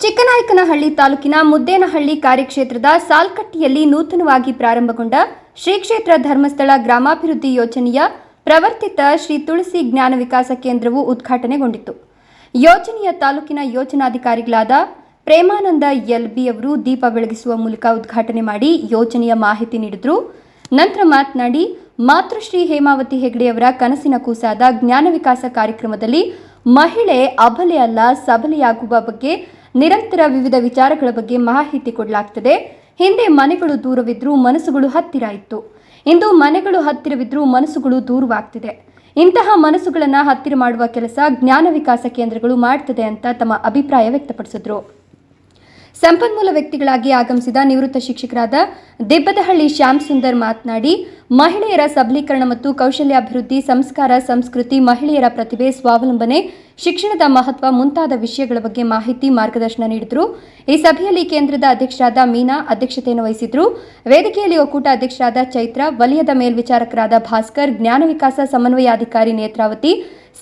ಚಿಕ್ಕನಾಯಕನಹಳ್ಳಿ ತಾಲೂಕಿನ ಮುದ್ದೇನಹಳ್ಳಿ ಕಾರ್ಯಕ್ಷೇತ್ರದ ಸಾಲ್ಕಟ್ಟಿಯಲ್ಲಿ ನೂತನವಾಗಿ ಪ್ರಾರಂಭಗೊಂಡ ಶ್ರೀ ಕ್ಷೇತ್ರ ಧರ್ಮಸ್ಥಳ ಗ್ರಾಮಾಭಿವೃದ್ಧಿ ಯೋಜನೆಯ ಪ್ರವರ್ತಿತ ಶ್ರೀ ತುಳಸಿ ಜ್ಞಾನ ವಿಕಾಸ ಕೇಂದ್ರವು ಉದ್ಘಾಟನೆಗೊಂಡಿತು. ಯೋಜನೆಯ ತಾಲೂಕಿನ ಯೋಜನಾಧಿಕಾರಿಗಳಾದ ಪ್ರೇಮಾನಂದ ಎಲ್ಬಿ ಅವರು ದೀಪ ಬೆಳಗಿಸುವ ಮೂಲಕ ಉದ್ಘಾಟನೆ ಮಾಡಿ ಯೋಜನೆಯ ಮಾಹಿತಿ ನೀಡಿದರು. ನಂತರ ಮಾತನಾಡಿ ಮಾತೃಶ್ರೀ ಹೇಮಾವತಿ ಹೆಗಡೆಯವರ ಕನಸಿನ ಕೂಸಾದ ಜ್ಞಾನ ವಿಕಾಸ ಕಾರ್ಯಕ್ರಮದಲ್ಲಿ ಮಹಿಳೆ ಅಬಲೆ ಅಲ್ಲ, ಸಬಲೆಯಾಗುವ ಬಗ್ಗೆ ನಿರಂತರ ವಿವಿಧ ವಿಚಾರಗಳ ಬಗ್ಗೆ ಮಾಹಿತಿ ಕೊಡಲಾಗ್ತದೆ. ಹಿಂದೆ ಮನೆಗಳು ದೂರವಿದ್ರೂ ಮನಸ್ಸುಗಳು ಹತ್ತಿರ ಇತ್ತು. ಇಂದು ಮನೆಗಳು ಹತ್ತಿರವಿದ್ರೂ ಮನಸ್ಸುಗಳು ದೂರವಾಗ್ತಿದೆ. ಇಂತಹ ಮನಸ್ಸುಗಳನ್ನು ಹತ್ತಿರ ಮಾಡುವ ಕೆಲಸ ಜ್ಞಾನ ವಿಕಾಸ ಕೇಂದ್ರಗಳು ಮಾಡ್ತದೆ ಅಂತ ತಮ್ಮ ಅಭಿಪ್ರಾಯ ವ್ಯಕ್ತಪಡಿಸಿದ್ರು. ಸಂಪನ್ಮೂಲ ವ್ಯಕ್ತಿಗಳಾಗಿ ಆಗಮಿಸಿದ ನಿವೃತ್ತ ಶಿಕ್ಷಕರಾದ ದಿಬ್ಬದಹಳ್ಳಿ ಶ್ಯಾಮ್ ಸುಂದರ್ ಮಾತನಾಡಿ ಮಹಿಳೆಯರ ಸಬಲೀಕರಣ ಮತ್ತು ಕೌಶಲ್ಯಾಭಿವೃದ್ಧಿ, ಸಂಸ್ಕಾರ, ಸಂಸ್ಕೃತಿ, ಮಹಿಳೆಯರ ಪ್ರತಿಭೆ, ಸ್ವಾವಲಂಬನೆ, ಶಿಕ್ಷಣದ ಮಹತ್ವ ಮುಂತಾದ ವಿಷಯಗಳ ಬಗ್ಗೆ ಮಾಹಿತಿ ಮಾರ್ಗದರ್ಶನ ನೀಡಿದರು. ಈ ಸಭೆಯಲ್ಲಿ ಕೇಂದ್ರದ ಅಧ್ಯಕ್ಷರಾದ ಮೀನಾ ಅಧ್ಯಕ್ಷತೆಯನ್ನು ವಹಿಸಿದ್ರು. ವೇದಿಕೆಯಲ್ಲಿ ಒಕ್ಕೂಟ ಅಧ್ಯಕ್ಷರಾದ ಚೈತ್ರ, ವಲಯದ ಮೇಲ್ವಿಚಾರಕರಾದ ಭಾಸ್ಕರ್, ಜ್ಞಾನ ವಿಕಾಸ ಸಮನ್ವಯಾಧಿಕಾರಿ ನೇತ್ರಾವತಿ,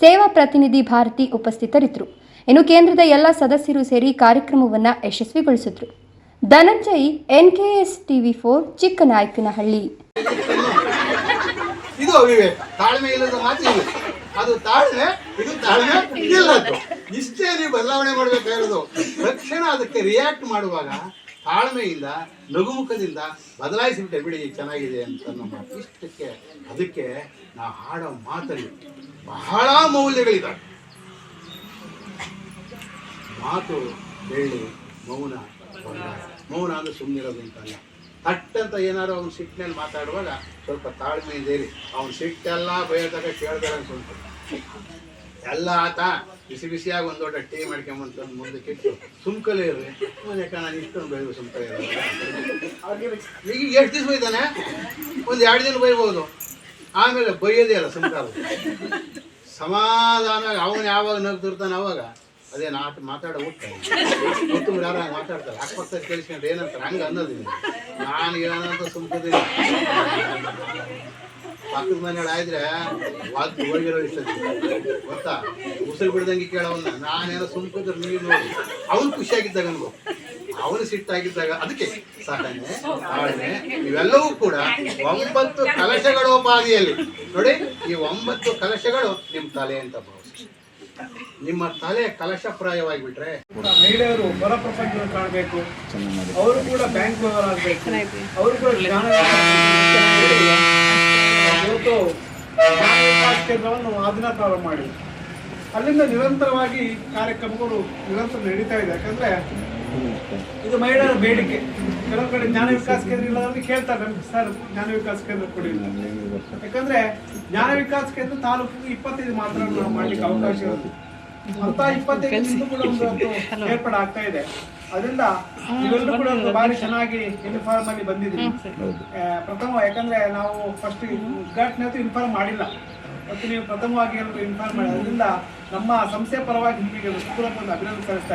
ಸೇವಾ ಪ್ರತಿನಿಧಿ ಭಾರತಿ ಉಪಸ್ಥಿತರಿದ್ದರು. ಇನ್ನು ಕೇಂದ್ರದ ಎಲ್ಲ ಸದಸ್ಯರು ಸೇರಿ ಕಾರ್ಯಕ್ರಮವನ್ನು ಯಶಸ್ವಿಗೊಳಿಸಿದ್ರು. Dhananjay, NKS TV four, Chikkanayakanahalli. ಇದು ಅವಿವೇಕ ತಾಳ್ಮೆ ಇಲ್ಲದ ಮಾತು ಅದು ತಾಳ್ಮೆ, ಇದು ತಾಳ್ಮೆ ಇಲ್ಲದ್ದು. ಇಷ್ಟೇ ನೀವು ಬದಲಾವಣೆ ಮಾಡಬೇಕಾಗಿರೋದು. ತಕ್ಷಣ ಅದಕ್ಕೆ ರಿಯಾಕ್ಟ್ ಮಾಡುವಾಗ ತಾಳ್ಮೆಯಿಂದ ನಗುಮುಖದಿಂದ ಬದಲಾಯಿಸಿಬಿಟ್ಟೆ, ಬಿಡಿ ಚೆನ್ನಾಗಿದೆ ಅಂತ ನಮ್ಮ ಇಷ್ಟಕ್ಕೆ, ಅದಕ್ಕೆ ನಾ ಹಾಡೋ ಮಾತಲ್ಲಿ ಬಹಳ ಮೌಲ್ಯಗಳಿದ್ದಾವೆ ಮಾತು ಹೇಳಿ ಮೌನ ಮೌನ ಅಂದ್ರೆ ಸುಮ್ಮನಿರೋದು ಅಂತಲ್ಲ. ತಟ್ಟಂತ ಏನಾದ್ರು ಅವ್ನು ಸಿಟ್ಟಿನಲ್ಲಿ ಮಾತಾಡುವಾಗ ಸ್ವಲ್ಪ ತಾಳ್ಮೆ ಇದೇರಿ. ಅವ್ನ ಸಿಟ್ಟೆಲ್ಲ ಬೈದಾಗ ಕೇಳ್ತಾರೆ ಸ್ವಲ್ಪ ಎಲ್ಲ ಆತ ಬಿಸಿ ಬಿಸಿಯಾಗಿ ಒಂದು ದೊಡ್ಡ ಟೀ ಮಾಡ್ಕೊಂಬಂತ ಮುಂದಕ್ಕೆ ಇಟ್ಟು ಸುಮ್ಕಲೇ ಇರ್ರಿ. ಯಾಕೆ ನಾನು ಇಷ್ಟೊಂದು ಬೈಬು ಸುಮ್ಕಲೇ ಈಗ ಎಷ್ಟು ದಿವಸ ಬೈತಾನೆ ಒಂದು ಎರಡು ದಿನ ಬೈಬೋದು. ಆಮೇಲೆ ಬೈಯೋದೇ ಅಲ್ಲ ಸುಮ್ಕಾಲ. ಸಮಾಧಾನ, ಅವನು ಯಾವಾಗ ನಗ್ತಿರ್ತಾನೆ ಅವಾಗ ಅದೇ ನಾ ಮಾತಾಡೋ ಊಟ. ಯಾರು ಮಾತಾಡ್ತಾರೆ. ಅಕ್ಕಪಕ್ಕ ಕೇಳಿಸ್ಕೊಂಡ್ರೆ ಏನಂತಾರೆ? ಹಂಗೆ ಅನ್ನೋದಿಲ್ಲ. ನಾನು ಹೇಳೋಣ ಸುಮ್ಕೋದಿಲ್ಲ ಪಕ್ಕದ ಮನೆ ಆಯ್ದ್ರೆ ಹೋಗಿರೋ ಇಷ್ಟ ಗೊತ್ತಾ? ಉಸಿರು ಬಿಡ್ದಂಗೆ ಕೇಳವನ್ನ ನಾನೇನೋ ಸುಮ್ಕದ್ರೆ ನೀರು ನೋಡಿ. ಅವನು ಖುಷಿಯಾಗಿದ್ದಾಗ ಅನ್ಕೋ. ಅವನು ಸಿಟ್ಟಾಗಿದ್ದಾಗ ಅದಕ್ಕೆ ಸಾಕಣೆ ತಾಳ್ಮೆ, ಇವೆಲ್ಲವೂ ಕೂಡ ಒಂಬತ್ತು ಕಲಶಗಳೋಪಾದಿಯಲ್ಲಿ ನೋಡಿ, ಈ ಒಂಬತ್ತು ಕಲಶಗಳು ನಿಮ್ಮ ತಲೆ ಅಂತ ಭಾವಿಸಿ ನಿಮ್ಮ ತಲೆ ಕಲಶಪ್ರಾಯವಾಗಿ ಬಿಟ್ರೆ ಮಹಿಳೆಯರು ಹೊರ ಪ್ರಪಂಚವನ್ನು ಕಾಣಬೇಕು ಅವರು ಕೂಡ ಬ್ಯಾಂಕ್ ವ್ಯವಹಾರ ಆಗಬೇಕು ಅವರು ಕೂಡ ಜ್ಞಾನ ಇವತ್ತು ಕೇಂದ್ರವನ್ನು ಅದನ್ನ ದಿನ ಪ್ರಾರಂಭ ಮಾಡಿ ಅಲ್ಲಿಂದ ನಿರಂತರವಾಗಿ ಕಾರ್ಯಕ್ರಮಗಳು ನಿರಂತರ ನಡೀತಾ ಇದೆ. ಯಾಕಂದ್ರೆ ಇದು ಮಹಿಳೆಯರ ಬೇಡಿಕೆ. ಕೆಲವು ಕಡೆ ಜ್ಞಾನ ವಿಕಾಸ ಕೇಂದ್ರ ಇಲ್ಲದ್ರೆ ಕೇಳ್ತಾರೆ ನಮ್ಗೆ ಸರ್ ಜ್ಞಾನ ವಿಕಾಸ ಕೇಂದ್ರ ಕೊಡಿ ಅಂತ. ಯಾಕಂದ್ರೆ ಜ್ಞಾನ ವಿಕಾಸ ಕೇಂದ್ರ ತಾಲೂಕು ಇಪ್ಪತ್ತೈದು ಮಾತ್ರ ನಾವು ಮಾಡ್ಲಿಕ್ಕೆ ಅವಕಾಶ ಇರುತ್ತೆ ಅಂತ ಇಪ್ಪತ್ತೈದು ಕೂಡ ಒಂದು ಏರ್ಪಾಡು ಆಗ್ತಾ ಇದೆ. ಅದರಿಂದ ಇವೆಲ್ಲರೂ ಕೂಡ ಒಂದು ಬಾರಿ ಚೆನ್ನಾಗಿ ಯೂನಿಫಾರ್ಮ್ ಅಲ್ಲಿ ಬಂದಿದ್ದೀವಿ. ಪ್ರಥಮ ಯಾಕಂದ್ರೆ ನಾವು ಫಸ್ಟ್ ಉದ್ಘಾಟನೆ ಅಂತೂ ಇನ್ಫಾರ್ಮ್ ಮಾಡಿಲ್ಲ. ಮತ್ತು ನೀವು ಪ್ರಥಮವಾಗಿ ಎಲ್ಲರೂ ಇನ್ಫಾರ್ಮ್ ಮಾಡಿ. ಅದರಿಂದ ನಮ್ಮ ಸಂಸ್ಥೆ ಪರವಾಗಿ ನಿಮಗೆ ಒಂದು ಅಭಿನಂದನೆ ಸಲ್ಲಿಸ್ತಾ